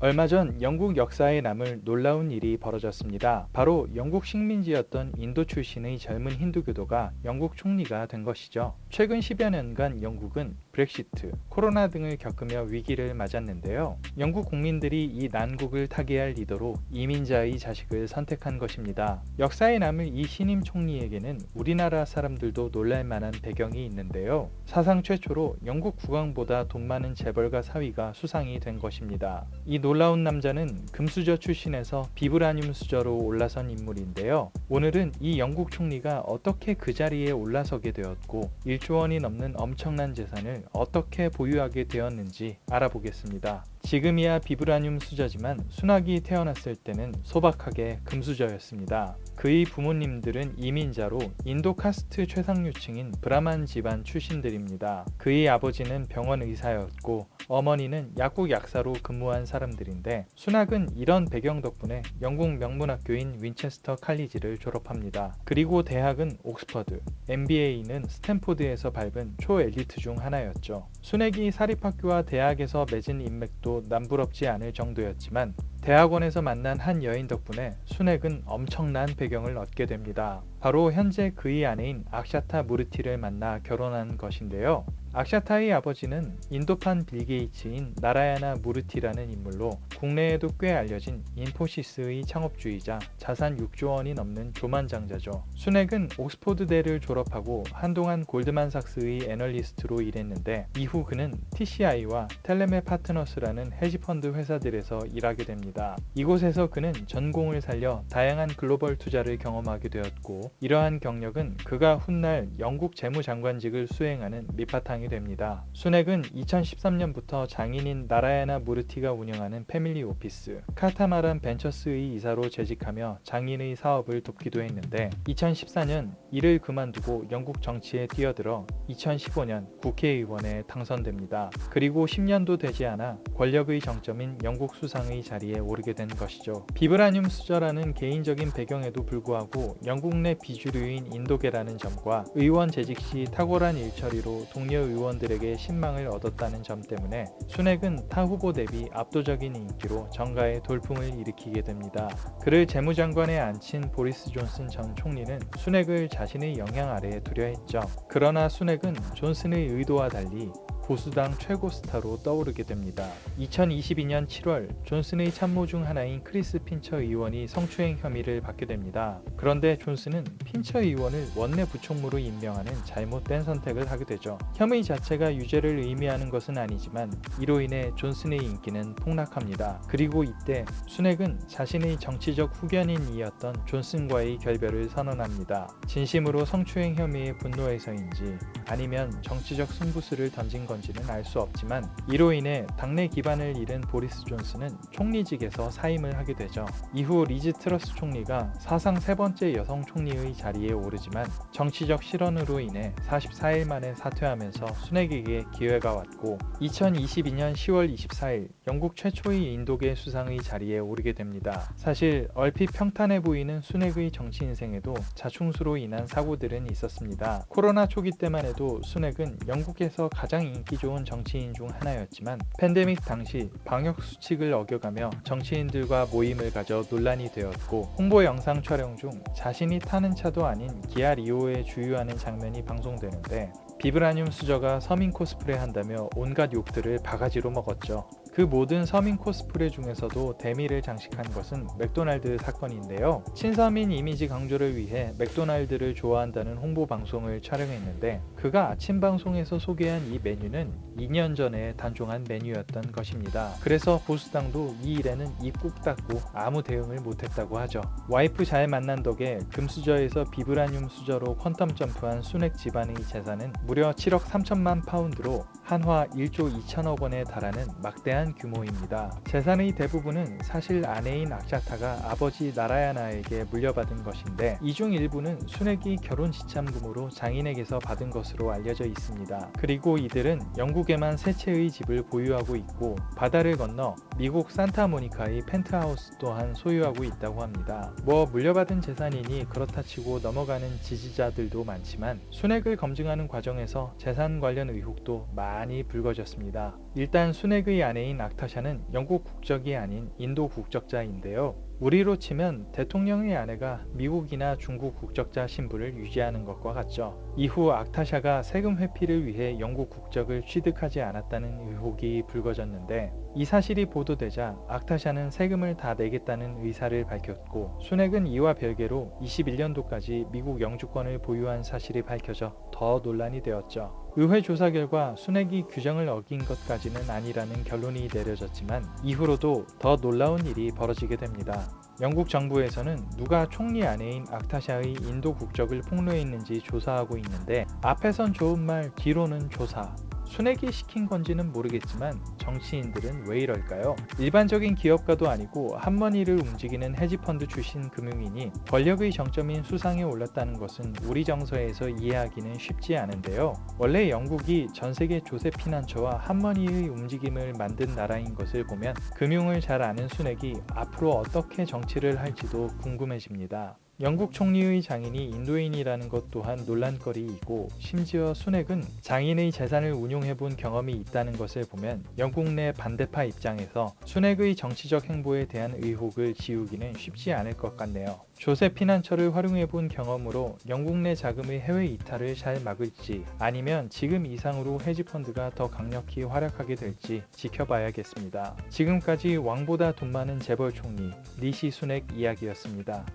얼마 전 영국 역사에 남을 놀라운 일이 벌어졌습니다. 바로 영국 식민지였던 인도 출신의 젊은 힌두교도가 영국 총리가 된 것이죠. 최근 10여 년간 영국은 브렉시트, 코로나 등을 겪으며 위기를 맞았는데요. 영국 국민들이 이 난국을 타개할 리더로 이민자의 자식을 선택한 것입니다. 역사에 남을 이 신임 총리에게는 우리나라 사람들도 놀랄 만한 배경이 있는데요. 사상 최초로 영국 국왕보다 돈 많은 재벌가 사위가 수상이 된 것입니다. 이 놀라운 남자는 금수저 출신에서 비브라늄 수저로 올라선 인물인데요. 오늘은 이 영국 총리가 어떻게 그 자리에 올라서게 되었고 1조 원이 넘는 엄청난 재산을 어떻게 보유하게 되었는지 알아보겠습니다. 지금이야 비브라늄 수저지만 순학이 태어났을 때는 소박하게 금수저였습니다. 그의 부모님들은 이민자로 인도 카스트 최상류층인 브라만 집안 출신들입니다. 그의 아버지는 병원 의사였고 어머니는 약국 약사로 근무한 사람들인데 순학은 이런 배경 덕분에 영국 명문학교인 윈체스터 칼리지를 졸업합니다. 그리고 대학은 옥스퍼드, MBA는 스탠포드에서 밟은 초엘리트 중 하나였죠. 순학이 사립학교와 대학에서 맺은 인맥도 남부럽지 않을 정도였지만 대학원에서 만난 한 여인 덕분에 순액은 엄청난 배경을 얻게 됩니다. 바로 현재 그의 아내인 악샤타 무르티를 만나 결혼한 것인데요. 악샤타의 아버지는 인도판 빌 게이츠인 나라야나 무르티라는 인물로 국내에도 꽤 알려진 인포시스의 창업주이자 자산 6조 원이 넘는 조만장자죠. 순액은 옥스포드대를 졸업하고 한동안 골드만삭스의 애널리스트로 일했는데 이후 그는 TCI와 텔레메 파트너스라는 헤지펀드 회사들에서 일하게 됩니다. 이곳에서 그는 전공을 살려 다양한 글로벌 투자를 경험하게 되었고 이러한 경력은 그가 훗날 영국 재무장관직을 수행하는 밑바탕이 됩니다. 순액은 2013년부터 장인인 나라야나 무르티가 운영하는 패밀리 오피스 카타마란 벤처스의 이사로 재직하며 장인의 사업을 돕기도 했는데 2014년 이를 그만두고 영국 정치에 뛰어들어 2015년 국회의원에 당선됩니다. 그리고 10년도 되지 않아 권력의 정점인 영국 수상의 자리에 오르게 된 것이죠. 비브라늄 수저라는 개인적인 배경에도 불구하고 영국 내 비주류인 인도계라는 점과 의원 재직 시 탁월한 일처리로 동료 의원들에게 신망을 얻었다는 점 때문에 순핵은 타 후보 대비 압도적인 인기로 정가의 돌풍을 일으키게 됩니다. 그를 재무장관에 앉힌 보리스 존슨 전 총리는 순핵을 자신의 영향 아래에 두려 했죠. 그러나 순핵은 존슨의 의도와 달리 보수당 최고 스타로 떠오르게 됩니다. 2022년 7월 존슨의 참모 중 하나인 크리스 핀처 의원이 성추행 혐의를 받게 됩니다. 그런데 존슨은 핀처 의원을 원내 부총무로 임명하는 잘못된 선택을 하게 되죠. 혐의 자체가 유죄를 의미하는 것은 아니지만 이로 인해 존슨의 인기는 폭락합니다. 그리고 이때 순핵은 자신의 정치적 후견인이었던 존슨과의 결별을 선언합니다. 진심으로 성추행 혐의에 분노해서인지 아니면 정치적 승부수를 던진 건지는 알 수 없지만 이로 인해 당내 기반을 잃은 보리스 존슨은 총리직에서 사임을 하게 되죠. 이후 리즈 트러스 총리가 사상 세 번째 여성 총리의 자리에 오르지만 정치적 실언으로 인해 44일 만에 사퇴하면서 순핵에게 기회가 왔고 2022년 10월 24일 영국 최초의 인도계 수상의 자리에 오르게 됩니다. 사실 얼핏 평탄해 보이는 순핵의 정치 인생에도 자충수로 인한 사고들은 있었습니다. 코로나 초기 때만 해도 순핵은 영국에서 가장 인기 좋은 정치인 중 하나였지만 팬데믹 당시 방역 수칙을 어겨가며 정치인들과 모임을 가져 논란이 되었고 홍보 영상 촬영 중 자신이 타는 차도 아닌 기아 리오에 주유하는 장면이 방송되는데 비브라늄 수저가 서민 코스프레 한다며 온갖 욕들을 바가지로 먹었죠. 그 모든 서민 코스프레 중에서도 대미를 장식한 것은 맥도날드 사건인데요. 친서민 이미지 강조를 위해 맥도날드를 좋아한다는 홍보 방송을 촬영했는데 그가 아침 방송에서 소개한 이 메뉴는 2년 전에 단종한 메뉴였던 것입니다. 그래서 보수당도 이 일에는 입 꾹 닫고 아무 대응을 못했다고 하죠. 와이프 잘 만난 덕에 금수저에서 비브라늄 수저로 퀀텀 점프한 순액 집안의 재산은 무려 7억 3천만 파운드로 한화 1조 2천억 원에 달하는 막대한 규모입니다. 재산의 대부분은 사실 아내인 악샤타가 아버지 나라야나에게 물려받은 것인데 이 중 일부는 순액이 결혼 지참금으로 장인에게서 받은 것으로 알려져 있습니다. 그리고 이들은 영국에만 세 채의 집을 보유하고 있고 바다를 건너 미국 산타모니카의 펜트하우스 또한 소유하고 있다고 합니다. 뭐 물려받은 재산이니 그렇다 치고 넘어가는 지지자들도 많지만 순액을 검증하는 과정에서 재산 관련 의혹도 많이 불거졌습니다. 일단 순핵의 아내인 악타샤는 영국 국적이 아닌 인도 국적자인데요. 우리로 치면 대통령의 아내가 미국이나 중국 국적자 신분을 유지하는 것과 같죠. 이후 악타샤가 세금 회피를 위해 영국 국적을 취득하지 않았다는 의혹이 불거졌는데 이 사실이 보도되자 악타샤는 세금을 다 내겠다는 의사를 밝혔고 순핵은 이와 별개로 21년도까지 미국 영주권을 보유한 사실이 밝혀져 더 논란이 되었죠. 의회 조사 결과 순핵이 규정을 어긴 것까지는 아니라는 결론이 내려졌지만 이후로도 더 놀라운 일이 벌어지게 됩니다. 영국 정부에서는 누가 총리 아내인 악타샤의 인도 국적을 폭로했는지 조사하고 있는데 앞에선 좋은 말 뒤로는 조사 순핵이 시킨 건지는 모르겠지만 정치인들은 왜 이럴까요? 일반적인 기업가도 아니고 한머니를 움직이는 헤지펀드 출신 금융인이 권력의 정점인 수상에 올랐다는 것은 우리 정서에서 이해하기는 쉽지 않은데요. 원래 영국이 전 세계 조세 피난처와 한머니의 움직임을 만든 나라인 것을 보면 금융을 잘 아는 순핵이 앞으로 어떻게 정치를 할지도 궁금해집니다. 영국 총리의 장인이 인도인이라는 것 또한 논란거리이고 심지어 순핵은 장인의 재산을 운용해본 경험이 있다는 것을 보면 영국 내 반대파 입장에서 순핵의 정치적 행보에 대한 의혹을 지우기는 쉽지 않을 것 같네요. 조세 피난처를 활용해본 경험으로 영국 내 자금의 해외 이탈을 잘 막을지 아니면 지금 이상으로 헤지펀드가 더 강력히 활약하게 될지 지켜봐야겠습니다. 지금까지 왕보다 돈 많은 재벌 총리 리시 순핵 이야기였습니다.